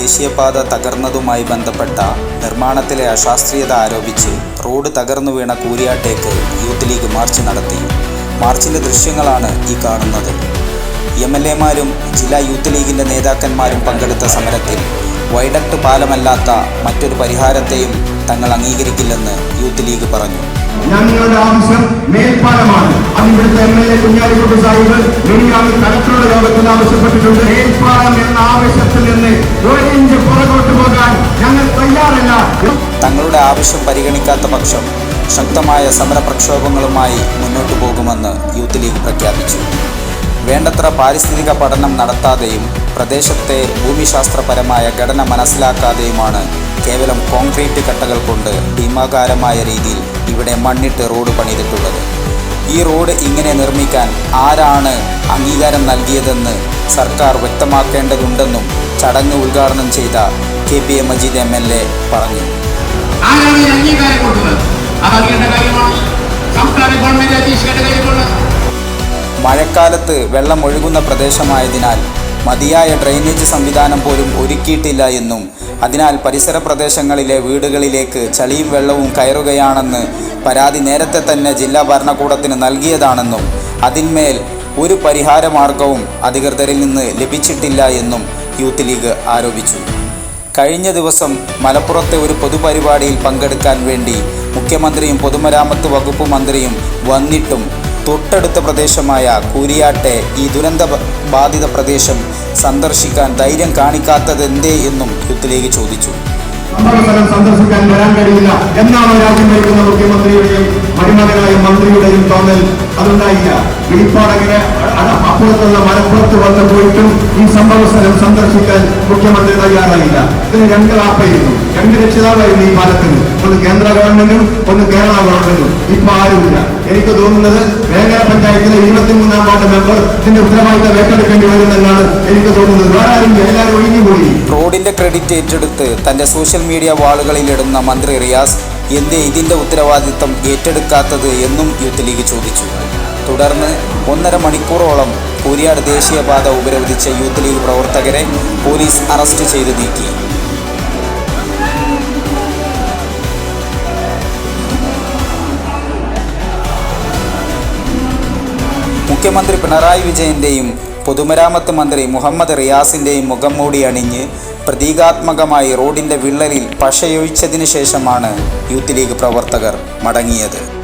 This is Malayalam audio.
ദേശീയപാത തകർന്നതുമായി ബന്ധപ്പെട്ട നിർമ്മാണത്തിലെ അശാസ്ത്രീയത ആരോപിച്ച് റോഡ് തകർന്നു വീണ കൂരിയാട്ടേക്ക് യൂത്ത് ലീഗ് മാർച്ച് നടത്തി. മാർച്ചിന്റെ ദൃശ്യങ്ങളാണ് ഈ കാണുന്നത്. എം എൽ എമാരും ജില്ലാ യൂത്ത് ലീഗിന്റെ നേതാക്കന്മാരും പങ്കെടുത്ത സമരത്തിൽ വൈഡക്ട് പാലമല്ലാത്ത മറ്റൊരു പരിഹാരത്തെയും തങ്ങൾ അംഗീകരിക്കില്ലെന്ന് യൂത്ത് ലീഗ് പറഞ്ഞു. ഞങ്ങളുടെ ആവശ്യം മേൽപ്പാലമാണ്. അതിവിടുത്തെ M L A Kunhalikutty Sahib യോഗത്തിൽ ആവശ്യപ്പെട്ടിട്ടുണ്ട്. എന്ന ആവശ്യത്തിൽ നിന്ന് ഒരു ഇഞ്ച് പുറകോട്ട് പോകാൻ ഞങ്ങൾ തയ്യാറല്ല. തങ്ങളുടെ ആവശ്യം പരിഗണിക്കാത്ത പക്ഷം ശക്തമായ സമരപ്രക്ഷോഭങ്ങളുമായി മുന്നോട്ടു പോകുമെന്ന് യൂത്ത് ലീഗ് പ്രഖ്യാപിച്ചു. വേണ്ടത്ര പാരിസ്ഥിതിക പഠനം നടത്താതെയും പ്രദേശത്തെ ഭൂമിശാസ്ത്രപരമായ ഘടന മനസ്സിലാക്കാതെയുമാണ് കേവലം കോൺക്രീറ്റ് കട്ടകൾ കൊണ്ട് ഭീമാകാരമായ രീതിയിൽ ഇവിടെ മണ്ണിട്ട് റോഡ് പണിതിട്ടുള്ളത്. ഈ റോഡ് ഇങ്ങനെ നിർമ്മിക്കാൻ ആരാണ് അംഗീകാരം നൽകിയതെന്ന് സർക്കാർ വ്യക്തമാക്കേണ്ടതുണ്ടെന്നും ചടങ്ങ് ഉദ്ഘാടനം ചെയ്ത K P A Majeed M L A പറഞ്ഞു. മഴക്കാലത്ത് വെള്ളം ഒഴുകുന്ന പ്രദേശമായതിനാൽ മതിയായ ഡ്രെയിനേജ് സംവിധാനം പോലും ഒരുക്കിയിട്ടില്ല എന്നും അതിനാൽ പരിസര പ്രദേശങ്ങളിലെ വീടുകളിലേക്ക് ചളിയും വെള്ളവും കയറുകയാണെന്ന് പരാതി നേരത്തെ തന്നെ ജില്ലാ ഭരണകൂടത്തിന് നൽകിയതാണെന്നും അതിന്മേൽ ഒരു പരിഹാരമാർഗവും അധികൃതരിൽ നിന്ന് ലഭിച്ചിട്ടില്ല എന്നും യൂത്ത് ലീഗ് ആരോപിച്ചു. കഴിഞ്ഞ ദിവസം മലപ്പുറത്തെ ഒരു പൊതുപരിപാടിയിൽ പങ്കെടുക്കാൻ വേണ്ടി മുഖ്യമന്ത്രിയും പൊതുമരാമത്ത് വകുപ്പ് മന്ത്രിയും വന്നിട്ടും തൊട്ടടുത്ത പ്രദേശമായ കൂരിയാട്ടെ ഈ ദുരന്ത ബാധിത പ്രദേശം സന്ദർശിക്കാൻ ധൈര്യം കാണിക്കാത്തതെന്തേ എന്നും യൂത്ത് ലീഗ് ചോദിച്ചു സന്ദർശിക്കാൻ വരാൻ കഴിയില്ല. എന്നാണ് രാജ്യം ഭരിക്കുന്ന മുഖ്യമന്ത്രിയുടെയും മരുമകനായ മന്ത്രിയുടെയും തോന്നൽ അതുണ്ടായില്ല. വിളിപ്പാടങ്ങനെ അപ്പുറത്തുള്ള മലപ്പുറത്ത് വന്ന് പോയിട്ടും ഈ സംഭവ സ്ഥലം സന്ദർശിക്കാൻ മുഖ്യമന്ത്രി തയ്യാറായില്ല. ഇതിന് രണ്ട് ആപ്പായിരുന്നു. രണ്ട് രക്ഷിതാവായിരുന്നു ഈ പാലത്തിന്. ഒന്ന് കേന്ദ്ര ഗവൺമെന്റും ഒന്ന് കേരള ഗവൺമെന്റും. ഇപ്പൊ ആരുമില്ല. എനിക്ക് തോന്നുന്നത് വേങ്ങര പഞ്ചായത്തിലെ ഇരുപത്തിമൂന്നാം വാർഡ് മെമ്പർ ഇതിന്റെ ഉത്തരവാദിത്തം ഏറ്റെടുക്കേണ്ടി വരുമെന്നാണ് എനിക്ക് തോന്നുന്നത്. വേറെ ആരും എല്ലാവരും ഒഴിഞ്ഞുപോയി. റോഡിന്റെ ക്രെഡിറ്റ് ഏറ്റെടുത്ത് തന്റെ സോഷ്യൽ മീഡിയ വാളുകളിൽ ഇടുന്ന മന്ത്രി റിയാസ് എന്തേ ഇതിന്റെ ഉത്തരവാദിത്തം ഏറ്റെടുക്കാത്തത് എന്നും യൂത്ത് ലീഗ് ചോദിച്ചു. തുടർന്ന് ഒന്നര മണിക്കൂറോളം കൂരിയാട് ദേശീയപാത ഉപരോധിച്ച യൂത്ത് ലീഗ് പ്രവർത്തകരെ പോലീസ് അറസ്റ്റ് ചെയ്ത് നീക്കി. മുഖ്യമന്ത്രി പിണറായി വിജയന്റെയും പൊതുമരാമത്ത് മന്ത്രി മുഹമ്മദ് റിയാസിന്റെയും മുഖം മൂടി അണിഞ്ഞ് പ്രതീകാത്മകമായി റോഡിന്റെ വിള്ളലിൽ പശയൊഴിച്ചതിനു ശേഷമാണ് യൂത്ത് ലീഗ് പ്രവർത്തകർ മടങ്ങിയത്.